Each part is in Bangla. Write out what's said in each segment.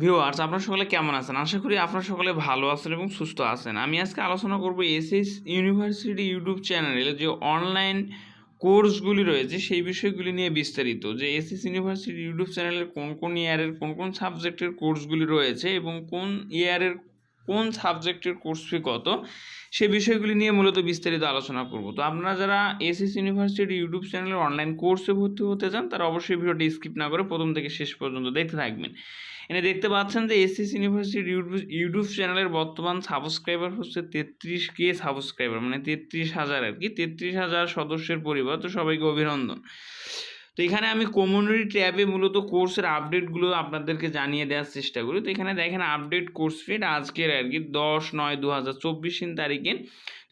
ভিউয়ার্স আপনার সকলে কেমন আছেন? আশা করি আপনার সকলে ভালো আছেন এবং সুস্থ আছেন। আমি আজকে আলোচনা করব এসএস ইউনিভার্সিটি ইউটিউব চ্যানেলে যে অনলাইন কোর্সগুলি রয়েছে, সেই বিষয়গুলি নিয়ে বিস্তারিত। যে এসএস ইউনিভার্সিটি ইউটিউব চ্যানেলের কোন কোন ইয়ারের কোন কোন সাবজেক্টের কোর্সগুলি রয়েছে এবং কোন ইয়ারের কোন সাবজেক্টের কোর্স ফি কত, সে বিষয়গুলি নিয়ে মূলত বিস্তারিত আলোচনা করব। তো আপনারা যারা এসএস ইউনিভার্সিটি ইউটিউব চ্যানেলের অনলাইন কোর্সে ভর্তি হতে চান, তারা অবশ্যই ভিডিওটি স্কিপ না করে প্রথম থেকে শেষ পর্যন্ত দেখতে থাকবেন। এনে দেখতে পাচ্ছেন যে এসএস ইউনিভার্সিটি ইউটিউব ইউটিউব চ্যানেলের বর্তমান সাবস্ক্রাইবার হচ্ছে তেত্রিশ কে সাবস্ক্রাইবার মানে তেত্রিশ হাজার আর কি, তেত্রিশ হাজার সদস্যের পরিবার। তো সবাইকে অভিনন্দন। তো এখানে আমি কমিউনিটি ট্যাবে মূলত কোর্সের আপডেটগুলো আপনাদেরকে জানিয়ে দেওয়ার চেষ্টা করি। তো এখানে দেখেন আপডেট কোর্স ফিট আজকের আর কি দশ নয় দু হাজার চব্বিশ তারিখে।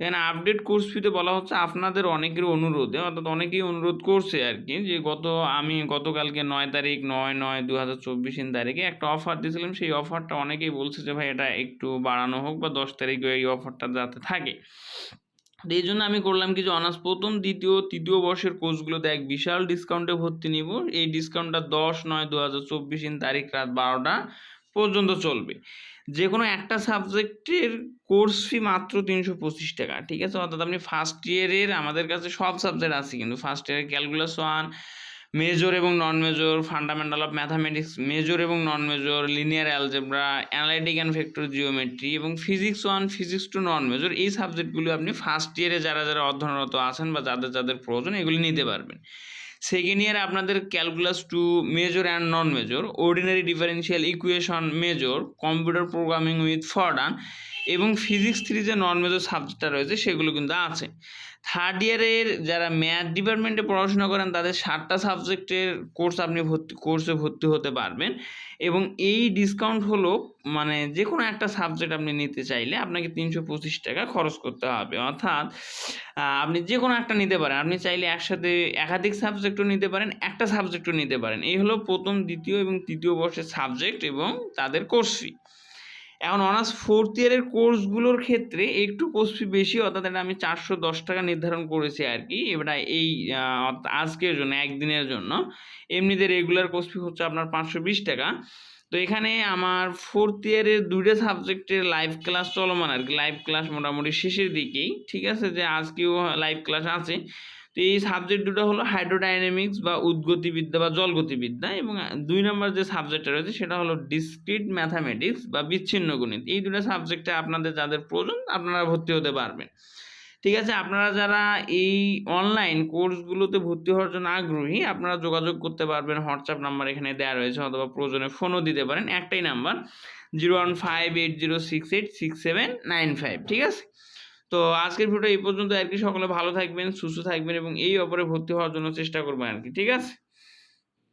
এখানে আপডেট কোর্স ফিতে বলা হচ্ছে আপনাদের অনেকের অনুরোধে, অর্থাৎ অনেকেই অনুরোধ করছে আর কি যে গত আমি গতকালকে নয় তারিখ নয় নয় দু হাজার চব্বিশ তারিখে একটা অফার দিয়েছিলাম। সেই অফারটা অনেকেই বলছে যে ভাই এটা একটু বাড়ানো হোক বা দশ তারিখে এই অফারটা যাতে থাকে। এই জন্য আমি করলাম কি যে অনার্স প্রথম, দ্বিতীয়, তৃতীয় বর্ষের কোর্সগুলোতে এক বিশাল ডিসকাউন্টে ভর্তি নিব। এই ডিসকাউন্টটা দশ নয় দু হাজার চব্বিশ তারিখ রাত বারোটা পর্যন্ত চলবে। যে কোনো একটা সাবজেক্টের কোর্স ফি মাত্র তিনশো পঁচিশ টাকা, ঠিক আছে? অর্থাৎ আপনি ফার্স্ট ইয়ারের আমাদের কাছে সব সাবজেক্ট আছে, কিন্তু ফার্স্ট ইয়ারের ক্যালকুলাস ওয়ান মেজর এবং non major fundamental of mathematics major এবং non major linear algebra analytic and vector geometry এবং physics one physics two non major এই সাবজেক্টগুলো আপনি ফার্স্ট ইয়ারে যারা যারা অধ্যয়নরত আছেন বা যাদের যাদের প্রয়োজন এগুলি নিতে পারবেন। সেকেন্ড ইয়ারে আপনাদের calculus two major and non major ordinary differential equation major computer programming with Fortran এবং ফিজিক্স থ্রি যে নন মেজর সাবজেক্টটা রয়েছে, সেগুলো কিন্তু আছে। থার্ড ইয়ারের যারা ম্যাথ ডিপার্টমেন্টে পড়াশোনা করেন, তাদের ষাটটা সাবজেক্টের কোর্স আপনি ভর্তি কোর্সে ভর্তি হতে পারবেন। এবং এই ডিসকাউন্ট হলো মানে যে কোনো একটা সাবজেক্ট আপনি নিতে চাইলে আপনাকে তিনশো পঁচিশ টাকা খরচ করতে হবে। অর্থাৎ আপনি যে কোনো একটা নিতে পারেন। আপনি চাইলে একসাথে একাধিক সাবজেক্টও নিতে পারেন, একটা সাবজেক্টও নিতে পারেন। এই হলো প্রথম, দ্বিতীয় এবং তৃতীয় বর্ষের সাবজেক্ট এবং তাদের কোর্স ফি এখন অনার্স ফোর্থ ইয়ারের কোর্সগুলোর ক্ষেত্রে একটু কোর্স ফি বেশি, অর্থাৎ এটা আমি চারশো দশ টাকা নির্ধারণ করেছি আর কি এবার এই আজকের জন্য, একদিনের জন্য। এমনিতে রেগুলার কোর্স ফি হচ্ছে আপনার পাঁচশো বিশ টাকা। তো এখানে আমার ফোর্থ ইয়ারের দুইটা সাবজেক্টের লাইভ ক্লাস চলমান আর কি লাইভ ক্লাস মোটামুটি শেষের দিকেই। ঠিক আছে, যে আজকেও লাইভ ক্লাস আছে। তো এই সাবজেক্ট দুটো হলো হাইড্রোডাইনামিক্স বা উদ্গতিবিদ্যা বা জলগতিবিদ্যা এবং দুই নম্বর যে সাবজেক্টটা রয়েছে সেটা হলো ডিসক্রিট ম্যাথামেটিক্স বা বিচ্ছিন্ন গণিত। এই দুটো সাবজেক্টে আপনাদের যাদের প্রয়োজন, আপনারা ভর্তি হতে পারবেন। ঠিক আছে, আপনারা যারা এই অনলাইন কোর্সগুলোতে ভর্তি হওয়ার জন্য আগ্রহী, আপনারা যোগাযোগ করতে পারবেন। হোয়াটসঅ্যাপ নাম্বার এখানে দেওয়া রয়েছে, অথবা প্রয়োজনে ফোনও দিতে পারেন। একটাই number zero one five eight zero six eight six seven nine five ঠিক আছে? তো আজকের ভিডিওটা এই পর্যন্ত। আর কি, সকলে ভালো থাকবেন, সুস্থ থাকবেন এবং এই অপরে ভর্তি হওয়ার জন্য চেষ্টা করবেন আর কি, ঠিক আছে?